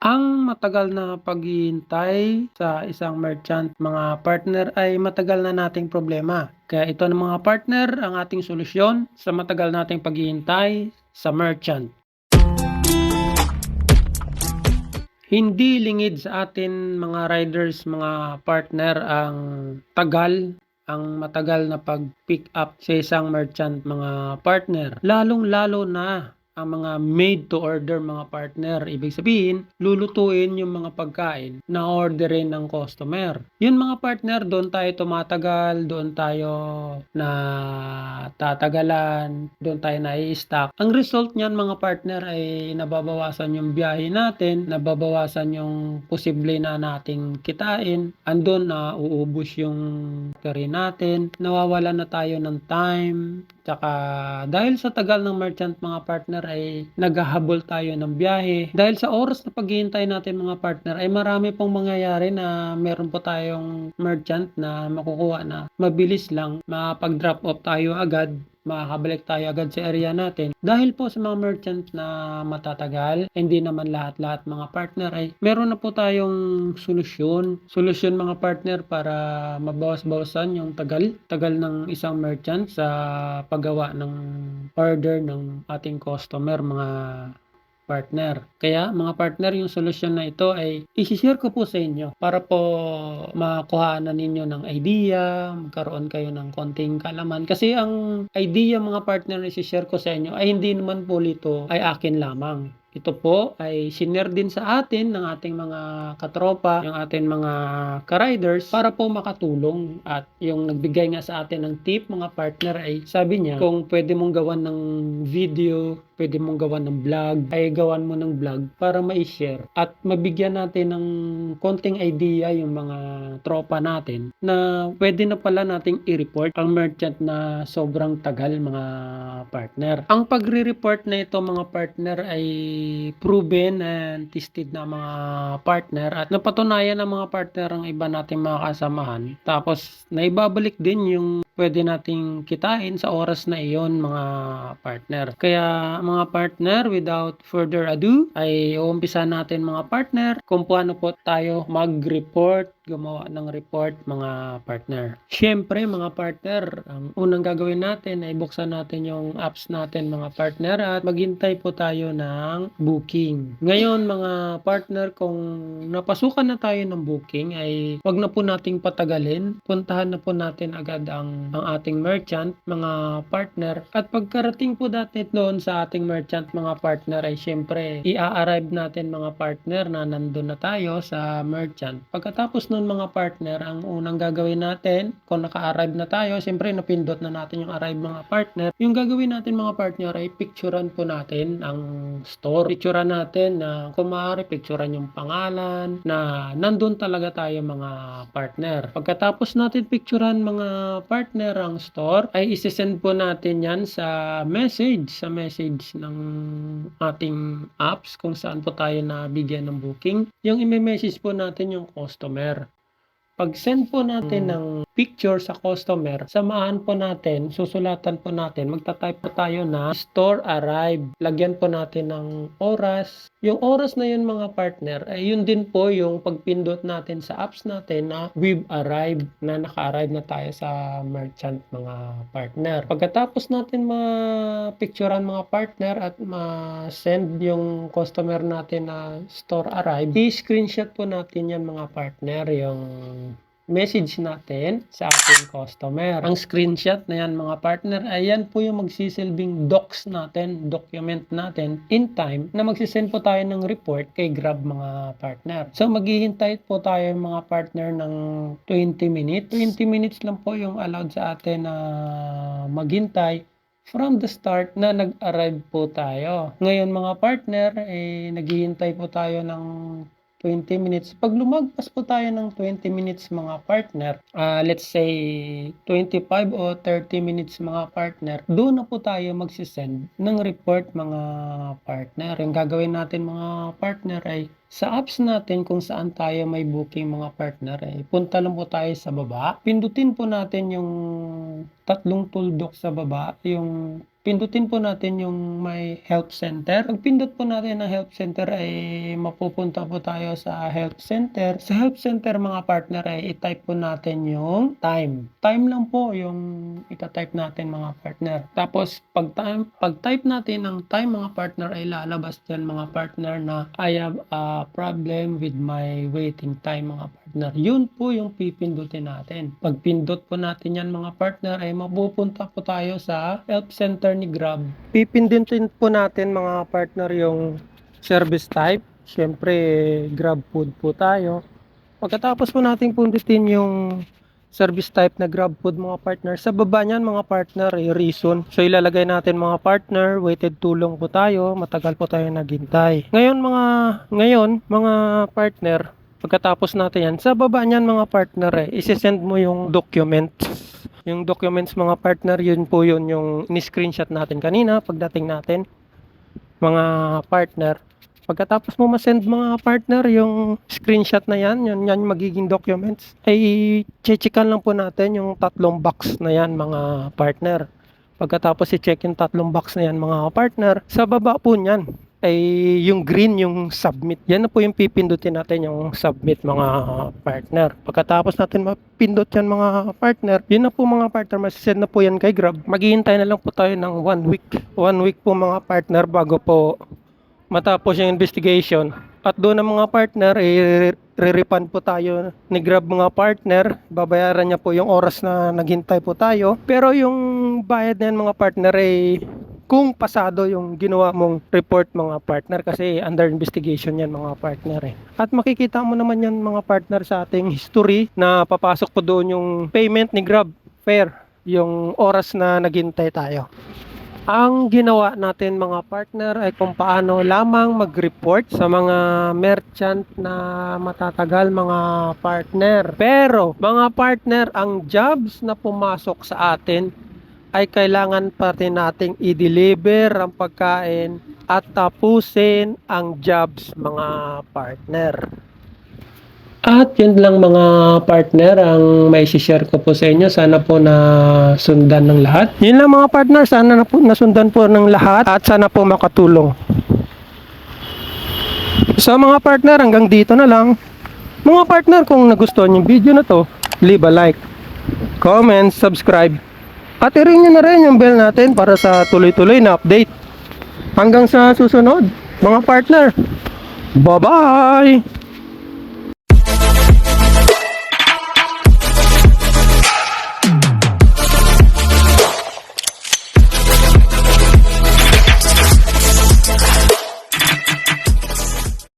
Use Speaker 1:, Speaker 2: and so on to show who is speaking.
Speaker 1: Ang matagal na paghihintay sa isang merchant, mga partner, ay matagal na nating problema. Kaya ito na mga partner ang ating solusyon sa matagal nating paghihintay sa merchant. Hindi lingid sa atin mga riders, mga partner ang tagal ang matagal na pag-pick up sa isang merchant mga partner. Lalong-lalo na ang mga made to order mga partner. Ibig sabihin, lulutuin yung mga pagkain na orderin ng customer. Yun mga partner, doon tayo tumatagal, doon tayo na tatagalan, doon tayo na i-stock. Ang result niyan mga partner ay nababawasan yung biyahe natin, nababawasan yung posible na nating kitain, andun na uubos yung kari natin, nawawala na tayo ng time, Tsaka dahil sa tagal ng merchant mga partner ay naghahabol tayo ng biyahe. Dahil sa oras na paghihintay natin mga partner ay marami pong mangyayari na meron po tayong merchant na makukuha na mabilis lang makapag-drop off tayo agad makakabalik tayo agad sa area natin. Dahil po sa mga merchant na matatagal, hindi naman lahat-lahat mga partner ay meron na po tayong solusyon. Solusyon mga partner para mabawas-bawasan yung tagal, tagal ng isang merchant sa paggawa ng order ng ating customer mga partner. Kaya mga partner, yung solusyon na ito ay isi-share ko po sa inyo para po makuha na ninyo ng idea, magkaroon kayo ng konting kalaman. Kasi ang idea mga partner na isi-share ko sa inyo ay hindi naman po ito ay akin lamang. Ito po ay sinare din sa atin ng ating mga katropa, yung ating mga ka-riders para po makatulong at yung nagbigay nga sa atin ng tip mga partner ay sabi niya kung pwede mong gawan ng video, pwede mong gawan ng vlog, ay gawan mo ng vlog para ma-share at mabigyan natin ng konting idea yung mga tropa natin na pwede na pala nating i-report ang merchant na sobrang tagal mga partner. Ang pagre-report na ito mga partner ay proven and tested na mga partner at napatunayan ng mga partner ang iba nating mga kasamahan. Tapos naibabalik din yung pwede nating kitain sa oras na iyon mga partner. Kaya mga partner, without further ado, ay uumpisa natin mga partner kung paano po tayo mag-report gumawa ng report mga partner. Siyempre mga partner, ang unang gagawin natin ay buksan natin yung apps natin mga partner at maghintay po tayo ng booking. Ngayon mga partner, kung napasukan na tayo ng booking ay wag na po nating patagalin. Puntahan na po natin agad ang, ang ating merchant, mga partner. At pagkarating po natin doon sa ating merchant mga partner ay siyempre i-arrive natin mga partner na nandun na tayo sa merchant. Pagkatapos nun mga partner, ang unang gagawin natin, kung naka-arrive na tayo, siyempre napindot na natin yung arrive mga partner. Yung gagawin natin mga partner ay picturean po natin ang store. Picturean natin na kung maaari, picturean yung pangalan na nandun talaga tayo mga partner. Pagkatapos natin picturean mga partner ang store, ay isesend po natin yan sa message, sa message ng ating apps kung saan po tayo nabigyan ng booking. Yung i-message po natin yung customer. Pag send po natin ng picture sa customer, samahan po natin, susulatan po natin, magta-type po tayo na store arrive. Lagyan po natin ng oras. Yung oras na yun mga partner, ay yun din po yung pagpindot natin sa apps natin na we've arrived, na naka-arrive na tayo sa merchant mga partner. Pagkatapos natin ma-picturean mga partner at ma-send yung customer natin na store arrive, i-screenshot po natin yan mga partner, yung message natin sa ating customer. Ang screenshot na yan mga partner, ayan po yung magsisilbing docs natin, document natin in time na magsisend po tayo ng report kay Grab mga partner. So maghihintay po tayo mga partner ng 20 minutes. 20 minutes lang po yung allowed sa atin na maghintay from the start na nag-arrive po tayo. Ngayon mga partner, eh, naghihintay po tayo ng 20 minutes. Pag lumagpas po tayo ng 20 minutes mga partner, uh, let's say 25 o 30 minutes mga partner, doon na po tayo magsisend ng report mga partner. Yung gagawin natin mga partner ay sa apps natin kung saan tayo may booking mga partner ay punta lang po tayo sa baba. Pindutin po natin yung tatlong tuldok sa baba, yung pindutin po natin yung may help center. Pag pindot po natin ang help center ay mapupunta po tayo sa help center. Sa help center mga partner ay i-type po natin yung time. Time lang po yung ita-type natin mga partner. Tapos pag time, pag type natin ang time mga partner ay lalabas dyan mga partner na I have a problem with my waiting time mga partner. Yun po yung pipindutin natin. Pag pindot po natin yan mga partner ay mapupunta po tayo sa help center ni Grab. Pipindutin po natin mga partner yung service type. Siyempre, Grab food po tayo. Pagkatapos po nating pundutin yung service type na Grab food mga partner. Sa baba niyan mga partner, ay reason. So ilalagay natin mga partner, weighted tulong po tayo, matagal po tayo naghintay. Ngayon mga ngayon mga partner, pagkatapos natin yan, sa baba niyan mga partner eh, isi-send mo yung documents. Yung documents mga partner, yun po yun yung ni-screenshot natin kanina pagdating natin mga partner. Pagkatapos mo ma-send mga partner yung screenshot na yan, yan, yan magiging documents, ay checkan lang po natin yung tatlong box na yan mga partner. Pagkatapos i-check yung tatlong box na yan mga partner, sa baba po niyan ay yung green yung submit. Yan na po yung pipindutin natin yung submit mga partner. Pagkatapos natin mapindot yan mga partner, yun na po mga partner, masisend na po yan kay Grab. Maghihintay na lang po tayo ng one week. One week po mga partner bago po matapos yung investigation. At doon ang mga partner, eh, re-refund po tayo ni Grab mga partner. Babayaran niya po yung oras na naghintay po tayo. Pero yung bayad na yan mga partner ay kung pasado yung ginawa mong report mga partner kasi under investigation yan mga partner eh. At makikita mo naman yan mga partner sa ating history na papasok po doon yung payment ni Grab fare yung oras na naghintay tayo. Ang ginawa natin mga partner ay kung paano lamang mag-report sa mga merchant na matatagal mga partner. Pero mga partner, ang jobs na pumasok sa atin ay kailangan pa rin nating i-deliver ang pagkain at tapusin ang jobs mga partner. At yun lang mga partner ang may share ko po sa inyo. Sana po na sundan ng lahat. Yun lang mga partner. Sana na po nasundan po ng lahat at sana po makatulong. So mga partner hanggang dito na lang. Mga partner kung nagustuhan yung video na to, leave a like, comment, subscribe. At i-ring nyo na rin yung bell natin para sa tuloy-tuloy na update. Hanggang sa susunod, mga partner. Bye-bye!